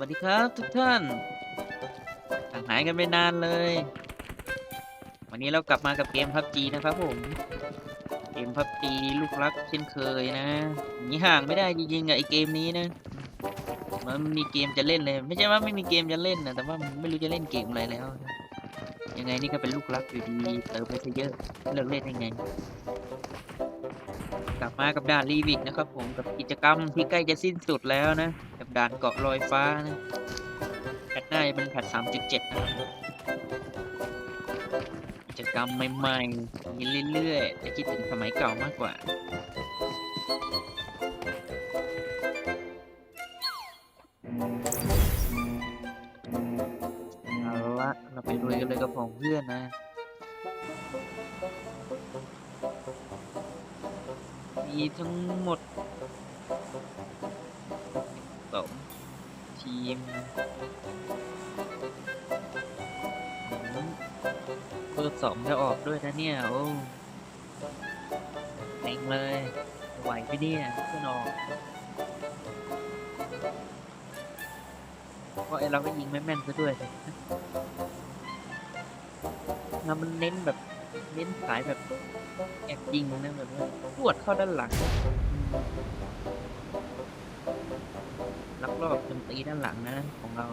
วัสดีครับทุกท่านห่างหายกันไปนานเลย วันนี้เรากลับมากับเกมพับจีนะครับผม เกมพับจีลูกรักเช่นเคยนะหนีห่างไม่ได้จริงๆอะไอเกมนี้นะ มันมีเกมจะเล่นเลย ไม่ใช่ว่าไม่มีเกมจะเล่นนะแต่ว่ามันไม่รู้จะเล่นเกมอะไรแล้ว ยังไงนี่ก็เป็นลูกรักอยู่ดีเติมไปซะเยอะเลิกเล่นยังไงกลับมากับด่านรีวิกนะครับผมกับกิจกรรมที่ใกล้จะสิ้นสุดแล้วนะ ด่านเกาะลอยฟ้านะแพทหน้าจะเป็นแพทสามจุดเจ็ดนะครับกิจกรรมใหม่ๆมีเรื่อยๆแต่คิดถึงสมัยเก่ามากกว่าเอาละเราไปลุยกันเลยกับของเพื่อนนะมีทั้งหมด สองทีมอืมเบอร์สองจะออกด้วยนะเนี่ย โอ้เต็งเลย ไหวไหมเนี่ยเพื่อนออกเพราะไอเราก็ยิงไม่แม่นซะด้วยเลยแล้วมันเน้นแบบเน้นสายแบบแอบยิงนะแบบว่าปวดเข้าด้านหลัง ลักลอบโจมตีด้านหลังนะของเรา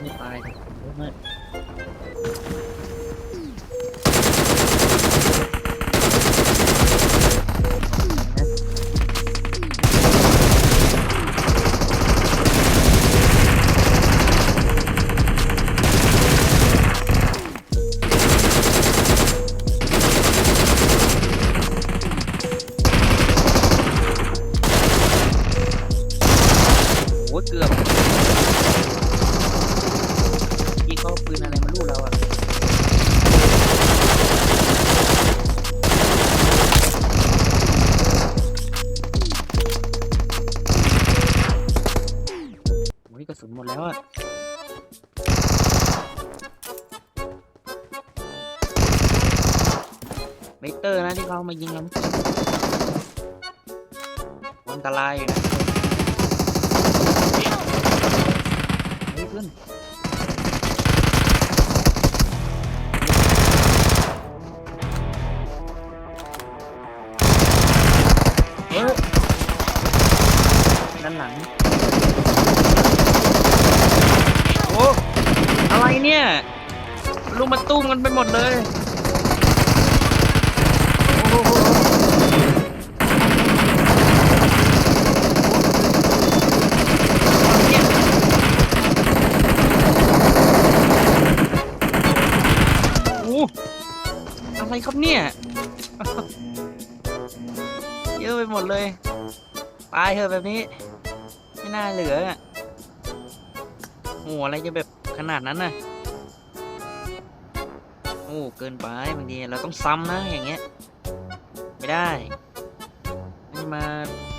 ไม่ตายเยอะมากโอ้ หมดแล้วอะเบเตอร์นะที่เขามายิงเราอกี้อันตรายอยู่นะเฮ้ยขึ้นเฮ้ยด้านหลัง โอ้อะไรเนี่ยลุมมาตุ้มกันไปหมดเลยโอ้โหโอ้อะไรครับเนี่ย เยอะไปหมดเลย ตายเถอะแบบนี้ ไม่น่าเหลืออะ โอ้อะไรจะแบบขนาดนั้นน่ะ โอ้เกินไปบางทีเราต้องซ้ำนะอย่างเงี้ย ไม่ได้มันมา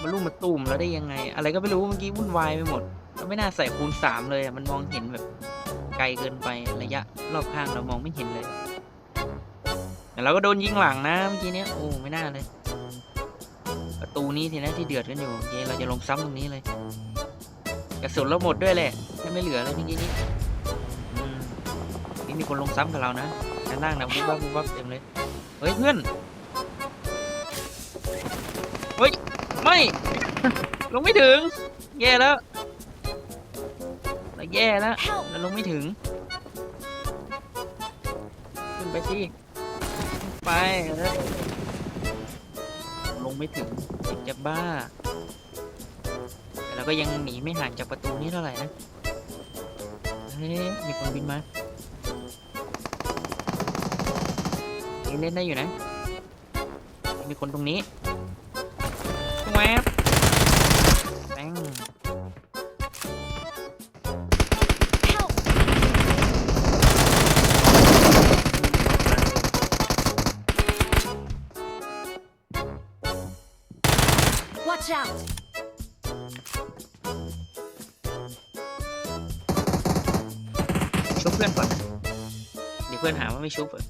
มาลุ่มมาตุ่มแล้วได้ยังไง อะไรก็ไม่รู้เมื่อกี้วุ่นวายไปหมดเราไม่น่าใส่คูณสามเลยอะมันมองเห็นแบบไกลเกินไประยะรอบข้างเรามองไม่เห็นเลยแต่เราก็โดนยิงหลังนะเมื่อกี้เนี้ยโอ้ไม่น่าเลย ประตูนี้สินะที่เดือดกันอยู่โอเคเราจะลงซ้ำตรงนี้เลย กระสุนเราหมดด้วยแหละถ้าไม่เหลือเลยเมื่อกี้นี้นี่มีคนลงซ้ำกับเรานะด้านล่งนะวุบวับวุบวับเต็มเลย เฮ้ยเพื่อน เฮ้ย ไม่ ลงไม่ถึง แย่แล้วแย่แล้วเราลงไม่ถึง ขึ้นไปสิไป ลงไม่ถึงจะบ้า ก็ยังหนีไม่ห่างจากประตูนี้เท่าไหร่นะเฮ้ยมีคนบินมาเล่นได้อยู่นะ มีคนตรงนี้แวบแป้ง Watch out! พื่อนหาว่าไม่ชุบอะ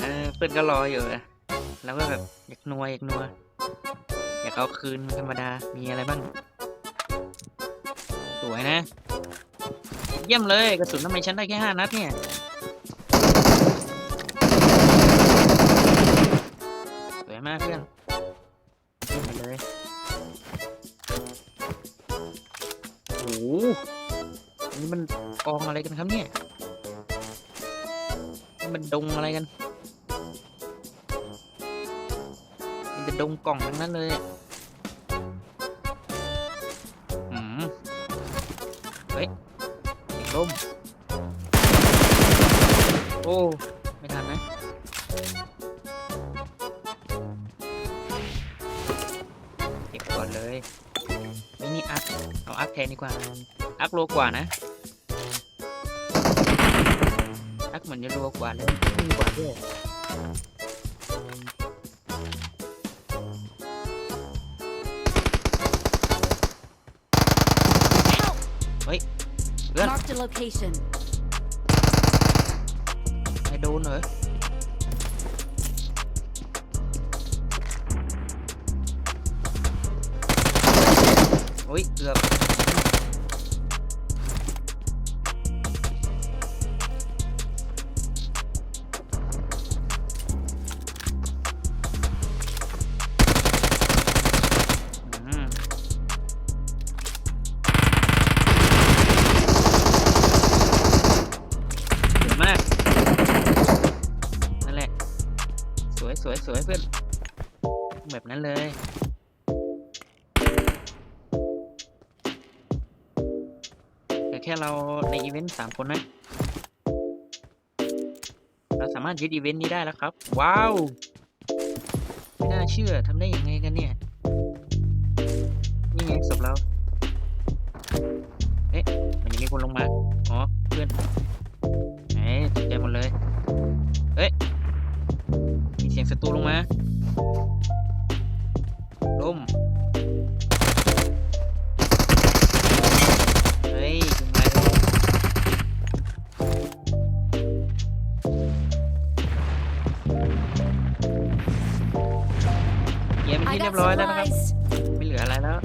เออพื่อนก็รออยู่อะแล้วก็แบบอยากนัวอยากนัวอยากเอาคืนธรรมดา มีอะไรบ้าง สวยนะ เยี่ยมเลยกระสุนทำไมฉันได้แค่ห้านัดเนี่ย ล่องทั้งนั้นเลยอืมเฮ้ยเด็กล่มโอ้ ไม่ทันนะเก็บก่อนเลยมินิอัพเอาอัพแทนดีกว่า อัพโลกว่านะ อัพเหมือนจะโลกว่าเลยขึ้นกว่าด้วย ฮ้ยเพื่อน Marked a location. ไม่โดนเหรอโอ้ยเกือบ เราในอีเวนต์สามคนนะ เราสามารถยึดอีเวนต์นี้ได้แล้วครับ ว้าว ไม่น่าเชื่อทำได้ยังไงกันเนี่ย นี่ไงศพเราเอ๊ะมันยังมีคนลงมา อ๋อ เพื่อนเอ๊ะตกใจหมดเลยเฮ้ยมีเสียงศัตรูลงมา เกมเป็น I ที่เรีย got บร้อยแล้วนะครับ supplies. ไม่เหลืออะไรแล้ว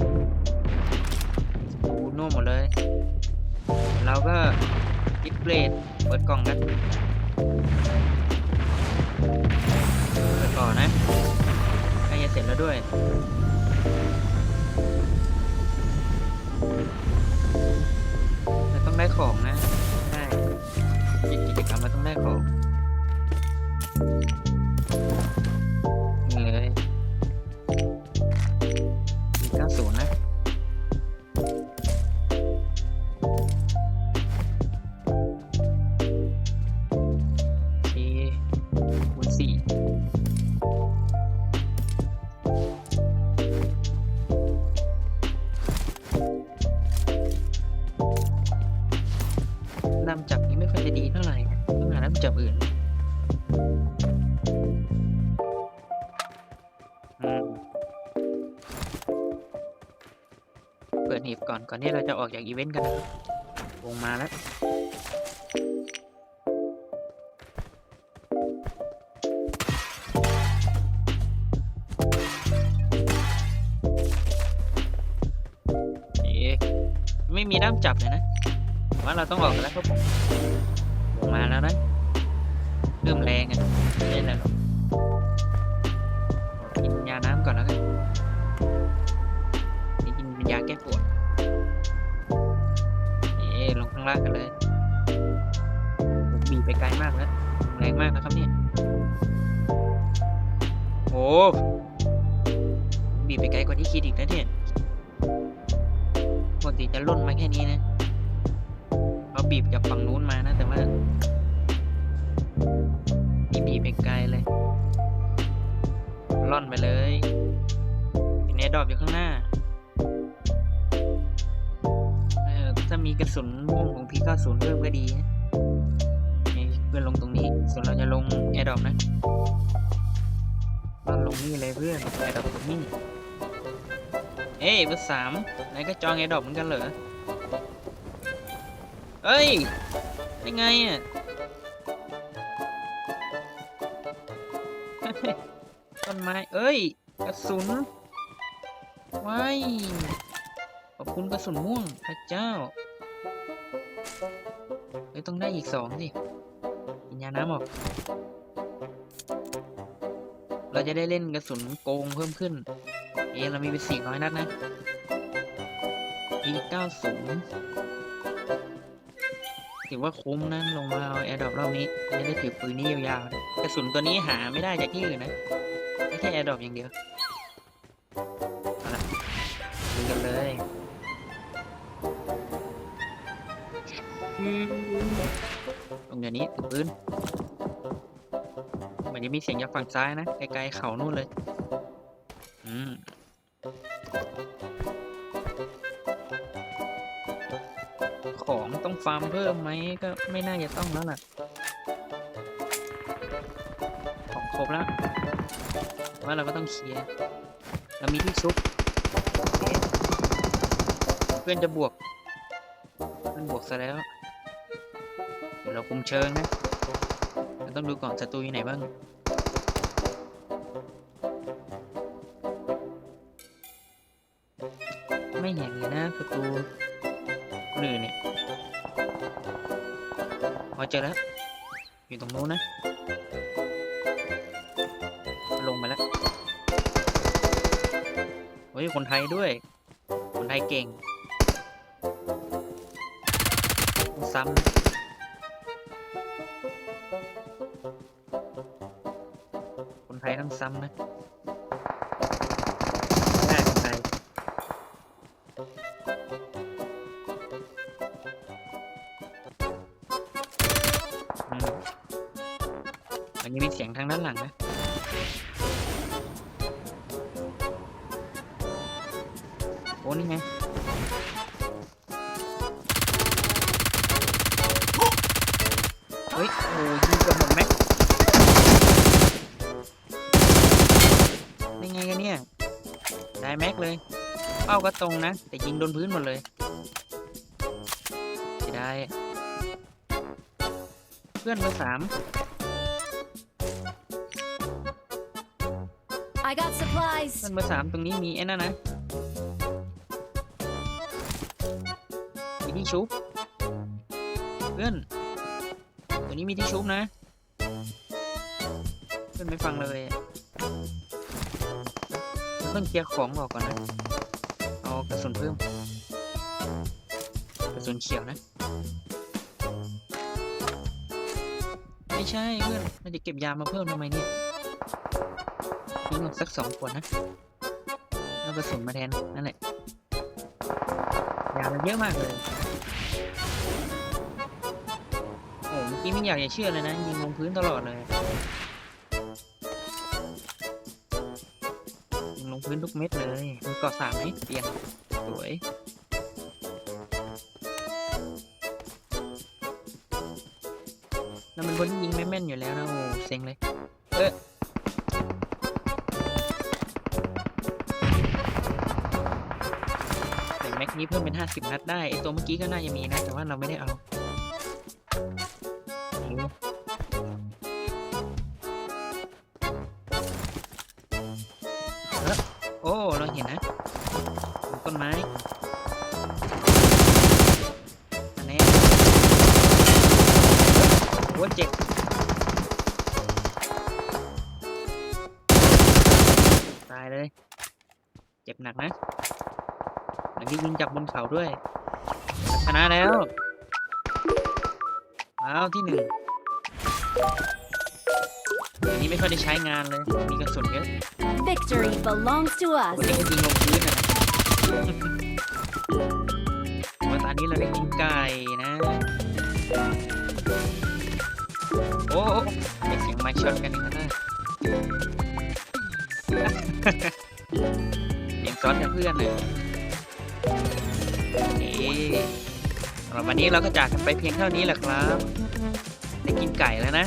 กูน่วมหมดเลย เราก็ปิดเบรดเปิดกล่องกันเปิดก่อนนะใกล้จะเสร็จแล้วด้วย นำจับนี้ไม่ค่อยจะดีเท่าไหร่ต้องหานำจับอื่นเปิดหีบก่อนก่อนที่เราจะออกจากอีเวนต์กันนะวงมาแล้วไม่มีด้ามจับเลยนะ ว่าเราต้องออกแล้วครับผมวงมาแล้วนะเริ่มแรงอะไม่ได้แล้วหรอกขอกินยาน้ำก่อนแล้วกันนี่กินเป็นยาแก้ปวดเอ๊ะลงข้างล่างกันเลยบีบไปไกลมากแล้วแรงมากนะครับเนี่ยโอ้บีบไปไกลกว่าที่คิดอีกนะเนี่ยปกติจะล่นมาแค่นี้นะ เขาบีบจากฝั่งนู้นมานะ แต่ว่านี่บีบไปไกลเลย ล่อนไปเลยเนแอร์ดอปอยู่ข้างหน้าเออถ้ามีกระสุนม่วงของพีเก้าศูนย์เพิ่มก็ดีนะเพื่อนลงตรงนี้ ส่วนเราจะลงแอร์ดอปนะบ้านลงนี่เลยเพื่อนแอร์ดอปตรงนี้เอ้ยเบอร์สามนายก็จองแอร์ดอปเหมือนกันเหรอ เอ้ยได้ไงอะต้นไม้เอ้ย กระสุนว้ายขอบคุณกระสุนม่วงพระเจ้าเอ้ยต้องได้อีกสองสิกินยาน้ำออก เราจะได้เล่นกระสุนโกงเพิ่มขึ้น เอเรามีเป็นสี่ร้อยนัดนะ P90 ถือว่าคุ้มนะลงมาเอาแอร์ดรอปรอบนี้จะได้ถือปืนนี้ยาวๆกระสุนตัวนี้หาไม่ได้จากที่อื่นนะได้แค่แอร์ดรอปอย่างเดียวเอาละดูกันเลยตรงเดี๋ยวนี้ถือปืนเหมือนจะมีเสียงจากฝั่งซ้ายนะไกลๆเขานู่นเลย อืม ฟาร์มเพิ่มไหมก็ไม่น่าจะต้องแล้วล่ะของครบแล้วว่าเราก็ต้องเคลียร์เรามีที่ชุบเเพื่อนจะบวกเพื่อนบวกซะแล้ว เดี๋ยวเราคุมเชิงนะเราต้องดูก่อนศัตรูอยู่ไหนบ้างไม่เห็นเลยนะศัตรูคนอื่นเนี่ย พอเจอแล้ว อยู่ตรงนู้นนะ ลงมาแล้ว เฮ้ย คนไทยด้วย คนไทยเก่ง ซ้ำนะคนไทยต้งซ้ำนะ หลังนะ โอ้นี่ไงเฮ้ยโอ้ยิงกับหมดแม็กนี่ไงกันเนี่ย ได้แม็กเลย เป้าก็ตรงนะ แต่ยิงโดนพื้นหมดเลยเสียดายอะเพื่อนเบอร์สาม I got supplies. เพื่อนเบอร์สามตรงนี้มีไอ้นั่นนะมีที่ชุบเพื่อนตัวนี้มีที่ชุบนะเพื่อนไม่ฟังเลยเราต้องเคลียร์ของออกก่อนนะ เอากระสุนเพิ่มกระสุนเขียวนะ ไม่ใช่เพื่อนมันจะเก็บยามาเพิ่มทำไมเนี่ย้งออกสักสองขวดนะเอากระสุนมาแทน นั่นแหละยามันเยอะมากเลยโอ้เมื่อกี้ไม่อยากจะเชื่อเลยนะ ยิงลงพื้นตลอดเลยยิงลงพื้นทุกเม็ดเลยมีเกาะสามไหมเปลี่ยนสวยแล้วมันคนยิงไม่แม่นอยู่แล้วนะโอ้เซ็งเลย เออ นี้เพิ่มเป็น 50 นัดได้ไอตัวเมื่อกี้ก็น่าจะมีนะ แต่ว่าเราไม่ได้เอาโอ้เออโอ้เราเห็นนะต้นไม้อันนี้โอ้เจ็บตายเลย เจ็บหนักนะ หลังที่ยิงจากบนเขาด้วยชนะแล้วว้าวที่หนึ่งอันนี้ไม่ค่อยได้ใช้งานเลย มีกระสุนเยอะ Victory belongs to วัน us. นี้ก็ยิงลงพื้นนะว่าตอนนี้เราได้กินไก่นะโอ้โอ้ไอเสียงไม้ชนกันอีกแล้วนะเสียงซ้อนกับเพื่อนเลย โอเคสำหรับวันนี้เราก็จากกันไปเพียงเท่านี้แหละครับ ได้กินไก่แล้วนะ